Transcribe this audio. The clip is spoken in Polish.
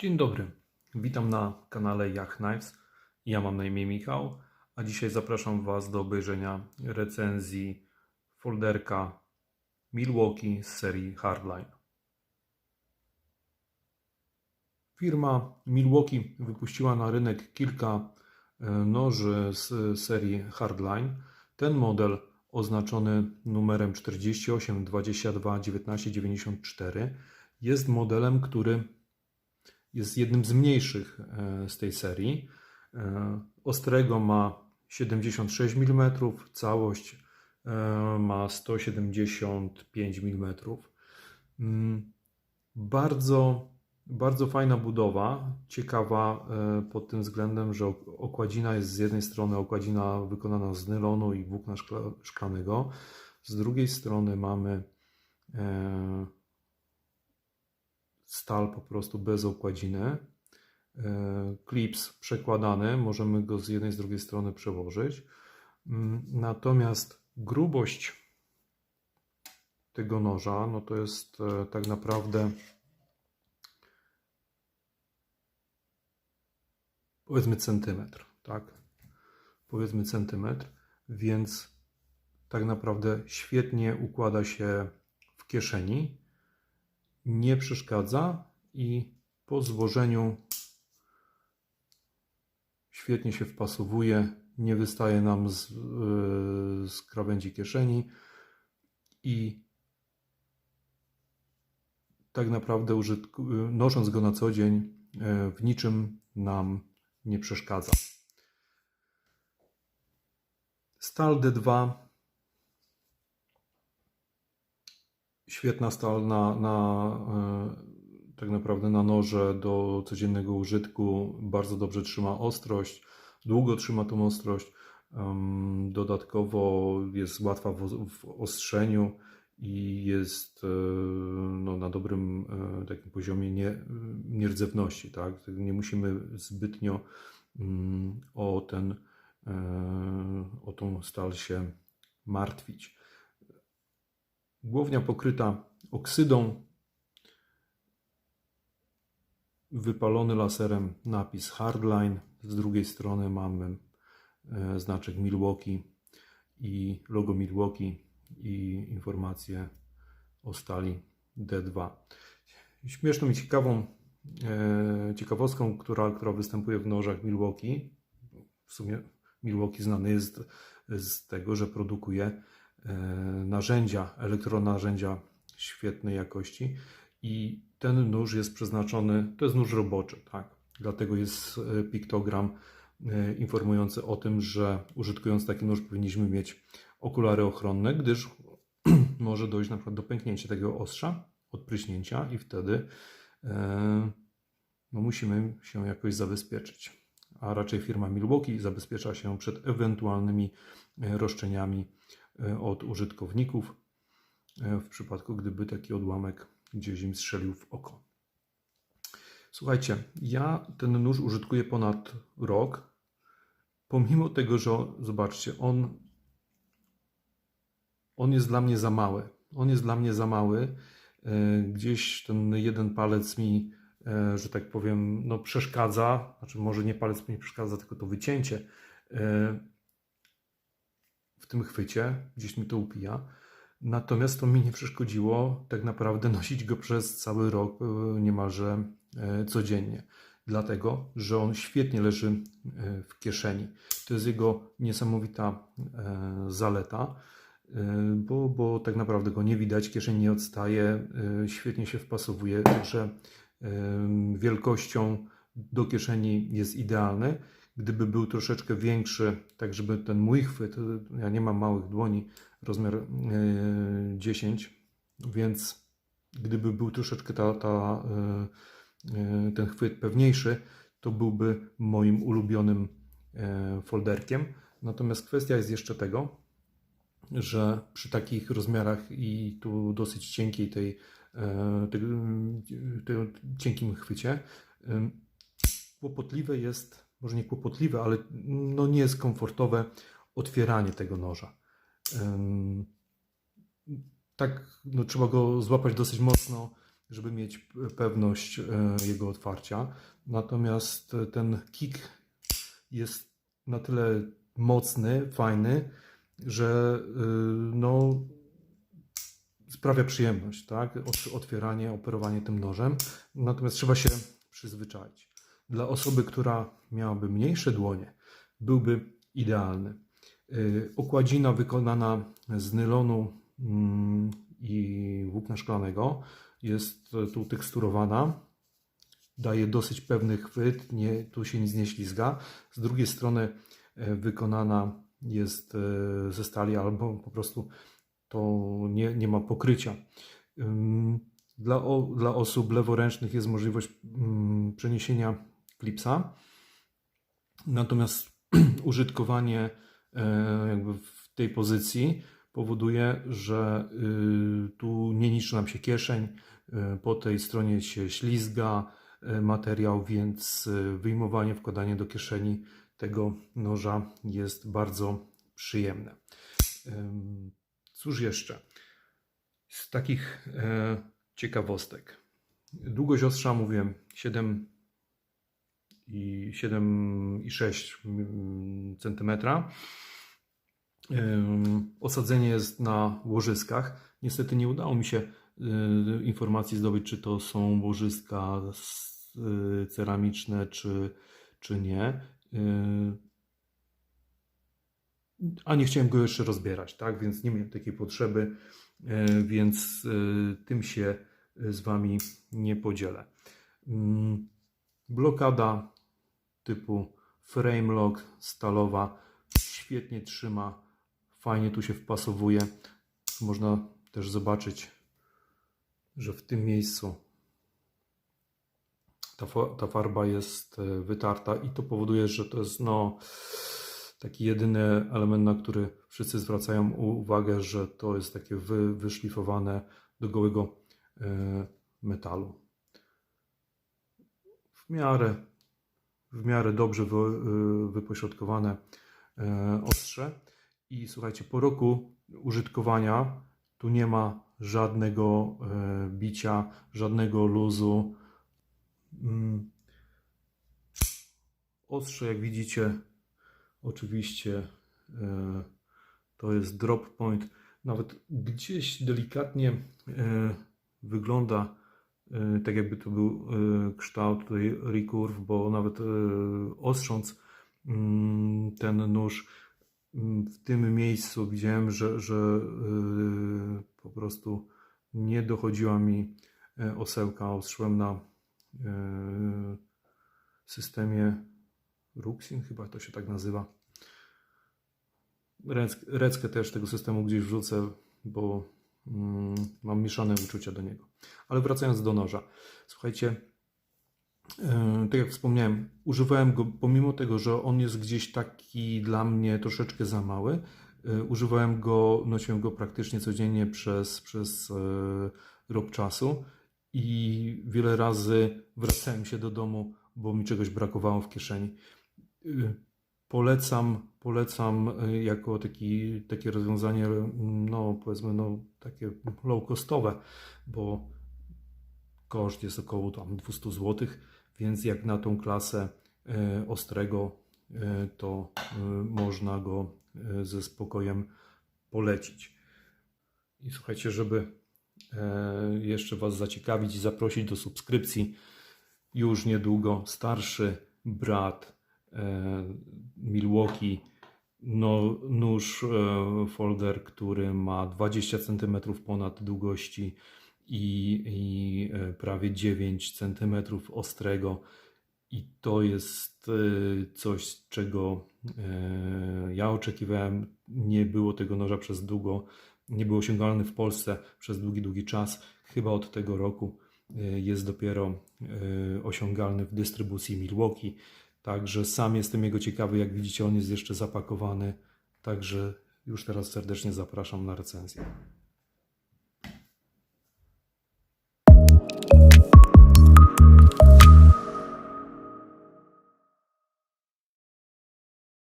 Dzień dobry, witam na kanale Yach Knives. Ja mam na imię Michał, a dzisiaj zapraszam Was do obejrzenia recenzji folderka Milwaukee z serii Hardline. Firma Milwaukee wypuściła na rynek kilka e, noży z serii Hardline. Ten model oznaczony numerem 48 22 19 94 jest modelem, który jest jednym z mniejszych e, z tej serii. E, Ostrego ma 76 mm, całość e, ma 175 mm. Bardzo, bardzo fajna budowa, ciekawa pod tym względem, że ok- okładzina jest z jednej strony okładzina wykonana z nylonu i włókna szkla- szklanego, z drugiej strony mamy stal po prostu bez okładziny. E, Klips przekładany, możemy go z jednej, z drugiej strony przełożyć. Mm, Natomiast grubość tego noża, no to jest e, tak naprawdę powiedzmy centymetr, tak? Powiedzmy centymetr, więc tak naprawdę świetnie układa się w kieszeni nie przeszkadza i po złożeniu świetnie się wpasowuje, nie wystaje nam z, yy, z krawędzi kieszeni i tak naprawdę użytku, yy, nosząc go na co dzień yy, w niczym nam nie przeszkadza. Stal D2 świetna stal na, na e, tak naprawdę na noże do codziennego użytku. Bardzo dobrze trzyma ostrość, długo trzyma tą ostrość. Dodatkowo jest łatwa w, w ostrzeniu i jest e, no, na dobrym e, takim poziomie nie, nierdzewności. Tak? Nie musimy zbytnio mm, o, ten, o tą stal się martwić. Głownia pokryta oksydą. Wypalony laserem napis Hardline. Z drugiej strony mamy e, znaczek Milwaukee i logo Milwaukee i informacje o stali D2. Śmieszną i ciekawą e, ciekawostką, która, która występuje w nożach Milwaukee, w sumie Milwaukee znany jest z tego, że produkuje narzędzia, elektronarzędzia świetnej jakości i ten nóż jest przeznaczony, to jest nóż roboczy, tak? Dlatego jest e, piktogram e, informujący o tym, że użytkując taki nóż powinniśmy mieć okulary ochronne, gdyż może dojść na przykład do pęknięcia tego ostrza, odpryśnięcia i wtedy e, no, musimy się jakoś zabezpieczyć. A raczej firma Milwaukee zabezpiecza się przed ewentualnymi e, roszczeniami e, od użytkowników e, w przypadku, gdyby taki odłamek gdzieś im strzelił w oko. Słuchajcie, ja ten nóż użytkuję ponad rok. Pomimo tego, że zobaczcie, on, on jest dla mnie za mały. On jest dla mnie za mały. E, Gdzieś ten jeden palec mi, e, że tak powiem, no przeszkadza. Znaczy, może nie palec mi przeszkadza, tylko to wycięcie e, w tym chwycie. Gdzieś mi to upija. Natomiast to mi nie przeszkodziło tak naprawdę nosić go przez cały rok e, niemalże e, codziennie. Dlatego, że on świetnie leży e, w kieszeni. To jest jego niesamowita zaleta, bo, bo tak naprawdę go nie widać, kieszeń nie odstaje, świetnie się wpasowuje, także wielkością do kieszeni jest idealny. Gdyby był troszeczkę większy, tak żeby ten mój chwyt, ja nie mam małych dłoni, rozmiar e, 10, więc gdyby był troszeczkę ta, ta, e, e, ten chwyt pewniejszy, to byłby moim ulubionym e, folderkiem. Natomiast kwestia jest jeszcze tego, że przy takich rozmiarach i tu dosyć cienkiej tej, e, tej, tej cienkim chwycie, kłopotliwe jest, może nie kłopotliwe, ale no nie jest komfortowe otwieranie tego noża. Tak, no, trzeba go złapać dosyć mocno żeby mieć pewność e, jego otwarcia. Natomiast e, ten kick jest na tyle mocny, fajny, że y, no, sprawia przyjemność, tak? Ot- Otwieranie, operowanie tym nożem. Natomiast trzeba się przyzwyczaić. Dla osoby, która miałaby mniejsze dłonie, byłby idealny. Y, Okładzina wykonana z nylonu mm, i włókna szklanego jest tu teksturowana. Daje dosyć pewny chwyt, nie, tu się nic nie ślizga. Z drugiej strony e, wykonana jest e, ze stali albo po prostu to nie, nie ma pokrycia. Dla, dla osób leworęcznych jest możliwość mm, przeniesienia klipsa, natomiast użytkowanie e, jakby w tej pozycji powoduje, że y, tu nie niszczy nam się kieszeń, y, po tej stronie się ślizga y, materiał, więc y, wyjmowanie, wkładanie do kieszeni tego noża jest bardzo przyjemne. Cóż jeszcze? Z takich e, ciekawostek. Długość ostrza mówiłem 7 i 7,6 cm. Osadzenie jest na łożyskach. Niestety nie udało mi się y, informacji zdobyć, czy to są łożyska y, ceramiczne, czy, czy nie. Y, a nie chciałem go jeszcze rozbierać, tak? Więc nie miałem takiej potrzeby, e, więc e, tym się e, z Wami nie podzielę. Mm, Blokada typu frame lock stalowa świetnie trzyma, fajnie tu się wpasowuje. Można też zobaczyć, że w tym miejscu ta, ta farba jest e, wytarta i to powoduje, że to jest no taki jedyny element, na który wszyscy zwracają uwagę, że to jest takie wy, wyszlifowane do gołego e, metalu. W miarę, w miarę dobrze e, wypośrodkowane e, ostrze. I słuchajcie, po roku użytkowania tu nie ma żadnego e, bicia, żadnego luzu. Mm. Ostrze, jak widzicie, Oczywiście e, to jest drop point. Nawet gdzieś delikatnie wygląda tak, jakby to był e, kształt tutaj recurve, bo nawet e, ostrząc mm, ten nóż mm, w tym miejscu widziałem, że, że e, po prostu nie dochodziła mi e, osełka. Ostrzyłem na e, systemie Ruxin, chyba to się tak nazywa. Rec- Reckę też tego systemu gdzieś wrzucę, bo mam mieszane uczucia do niego. Ale wracając do noża. Słuchajcie, e, tak jak wspomniałem, używałem go pomimo tego, że on jest gdzieś taki dla mnie troszeczkę za mały. e, Używałem go, nosiłem go praktycznie codziennie przez, przez e, rok czasu i wiele razy wracałem się do domu, bo mi czegoś brakowało w kieszeni. Polecam, polecam y, jako taki, takie rozwiązanie, mm, no powiedzmy, no takie low costowe, bo koszt jest około tam 200 zł, więc jak na tą klasę y, ostrego, to można go ze spokojem polecić. I słuchajcie, żeby e, jeszcze Was zaciekawić i zaprosić do subskrypcji, już niedługo starszy brat e, Milwaukee, no, nóż e, folder, który ma 20 cm ponad długości i, i e, prawie 9 cm ostrego. I to jest e, coś, czego e, ja oczekiwałem. Nie było tego noża przez długo, nie był osiągalny w Polsce przez długi, długi czas. Chyba od tego roku e, jest dopiero e, osiągalny w dystrybucji Milwaukee. Także sam jestem jego ciekawy. Jak widzicie, on jest jeszcze zapakowany. Także już teraz serdecznie zapraszam na recenzję.